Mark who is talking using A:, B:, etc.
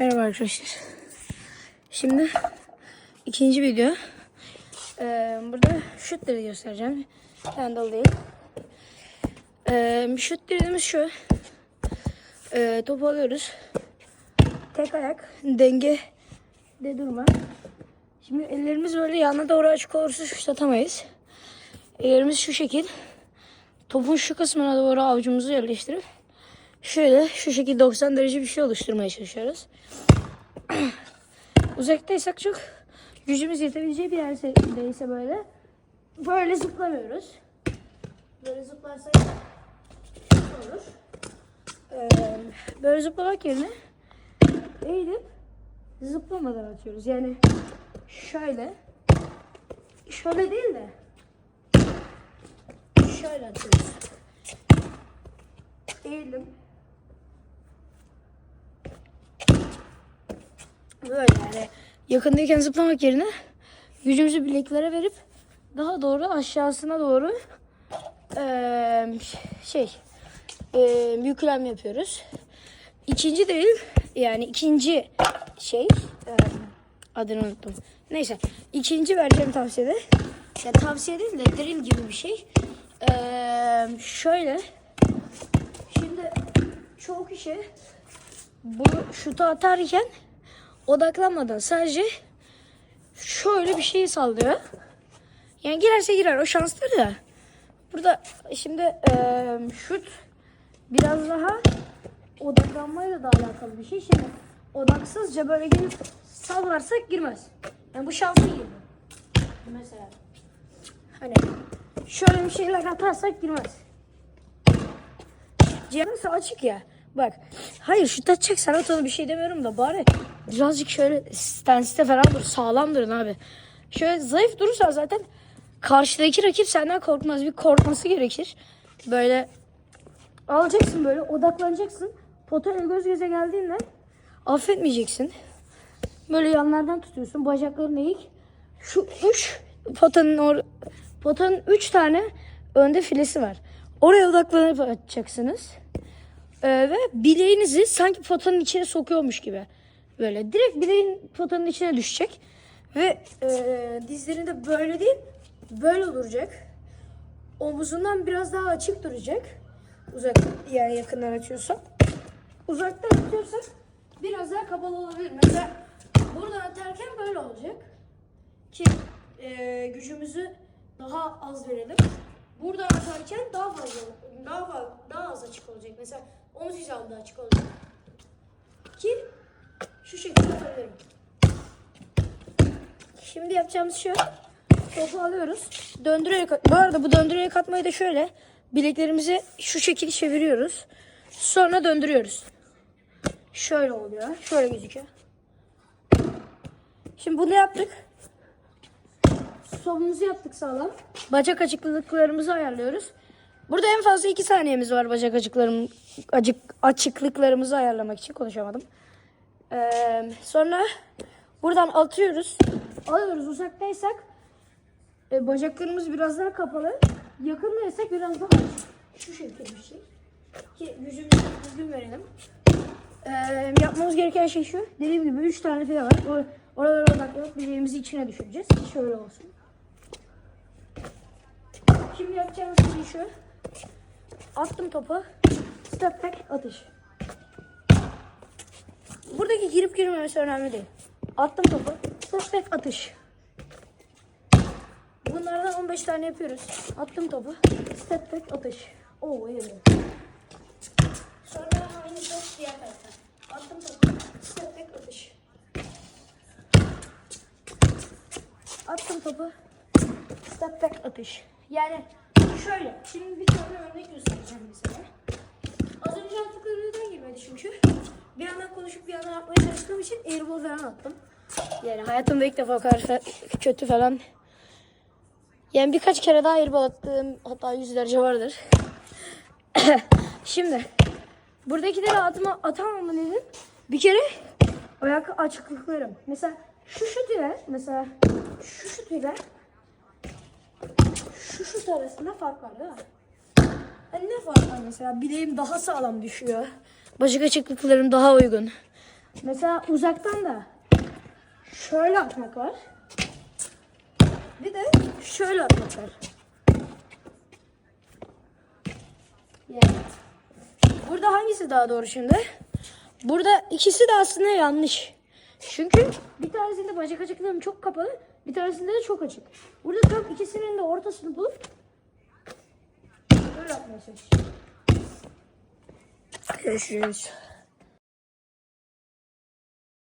A: Merhaba arkadaşlar. Şimdi ikinci video. Ee, burada şutları göstereceğim. Handle değil. Ee, şut dediğimiz şu. Ee, topu alıyoruz. Tek ayak denge de durma. Şimdi ellerimiz böyle yana doğru açık olursa şut atamayız. Ellerimiz şu şekil. Topun şu kısmına doğru avucumuzu yerleştirip şöyle şu şekilde 90 derece bir şey oluşturmaya çalışıyoruz. Uzaktaysak çok gücümüz yetebileceği bir yerdeyse böyle böyle zıplamıyoruz. Böyle zıplarsak olur. Ee, böyle zıplamak yerine eğilip zıplamadan atıyoruz. Yani şöyle şöyle değil de şöyle atıyoruz. Eğildim. Böyle yani yakındayken zıplamak yerine gücümüzü bileklere verip daha doğru aşağısına doğru eee, şey eee yüklem yapıyoruz. İkinci değil yani ikinci şey eee, adını unuttum. Neyse ikinci vereceğim tavsiyede ya tavsiye değil de drill gibi bir şey. Eee, şöyle şimdi çoğu kişi bu şutu atarken odaklanmadan sadece şöyle bir şey sallıyor. Yani girerse girer o şansları da. Burada şimdi eee şut biraz daha odaklanmayla da alakalı bir şey. Şimdi odaksızca böyle gelip sallarsak girmez. Yani bu şanslı girdi. Mesela. Hani şöyle bir şeyler atarsak girmez. Cihazı açık ya. Bak. Hayır şut atacak sana sana bir şey demiyorum da bari birazcık şöyle stanste falan dur. Sağlam durun abi. Şöyle zayıf durursan zaten karşıdaki rakip senden korkmaz. Bir korkması gerekir. Böyle alacaksın böyle odaklanacaksın. Potayla göz göze geldiğinde affetmeyeceksin. Böyle yanlardan tutuyorsun. Bacaklarını eğik. Şu üç potanın or potanın üç tane önde filesi var. Oraya odaklanıp atacaksınız. Ee, ve bileğinizi sanki potanın içine sokuyormuş gibi. Böyle direkt bileğin potanın içine düşecek. Ve e, dizlerinde böyle değil, böyle duracak. Omuzundan biraz daha açık duracak. Uzak yani yakından açıyorsan. Uzaktan atıyorsak biraz daha kapalı olabilir. Mesela buradan atarken böyle olacak. Ki e, gücümüzü daha az verelim. Buradan atarken daha fazla, daha fazla, açık olacak. Mesela omuz hizamda açık olacak. Ki şu şekilde atabilirim. Şimdi yapacağımız şu. Topu alıyoruz. Döndürerek Bu arada bu döndürerek atmayı da şöyle. Bileklerimizi şu şekilde çeviriyoruz. Sonra döndürüyoruz. Şöyle oluyor. Şöyle gözüküyor. Şimdi bunu yaptık. Solumuzu yaptık sağlam. Bacak açıklıklarımızı ayarlıyoruz. Burada en fazla 2 saniyemiz var bacak açıklarım, acık, açıklıklarımızı ayarlamak için konuşamadım. Ee, sonra buradan atıyoruz. Alıyoruz uzaktaysak e, bacaklarımız biraz daha kapalı. Yakındaysak biraz daha. Şu şekilde bir şey. Ki gücümüzü düzgün verelim. Ee, yapmamız gereken şey şu. Dediğim gibi 3 tane file var. O, oralara odaklanıp bileğimizi içine düşüreceğiz. Şöyle olsun. Şimdi yapacağımız şey şu. Attım topu. Step back atış. Buradaki girip girmemesi önemli değil. Attım topu. Step back atış. Bunlardan 15 tane yapıyoruz. Attım topu. Step back atış. Oo iyi. Sonra aynı top diğer tarafta. Attım topu. Step back atış. Attım topu. Step back atış. Yani şöyle. Şimdi bir tane örnek göstereceğim mesela. Az önce attıklarından girmedi çünkü. Bir yandan konuşup bir yandan yapmaya çalıştığım için airball falan attım. Yani hayatımda ilk defa fe- kötü falan. Yani birkaç kere daha airball attığım hatta yüzlerce vardır. Şimdi buradakileri atma, atamamın nedeni bir kere ayak açıklıklarım. Mesela şu şut ile mesela şu şut ile şu arasında fark var mi? Hani ne fark var mesela? Bileğim daha sağlam düşüyor. Bacak açıklıklarım daha uygun. Mesela uzaktan da şöyle atmak var. Bir de şöyle atmak var. Yani. Burada hangisi daha doğru şimdi? Burada ikisi de aslında yanlış. Çünkü bir tanesinde bacak açıklığım çok kapalı, bir tanesinde de çok açık. Burada tam ikisinin de ortasını bulup böyle yapmaya çalışıyorum. Görüşürüz.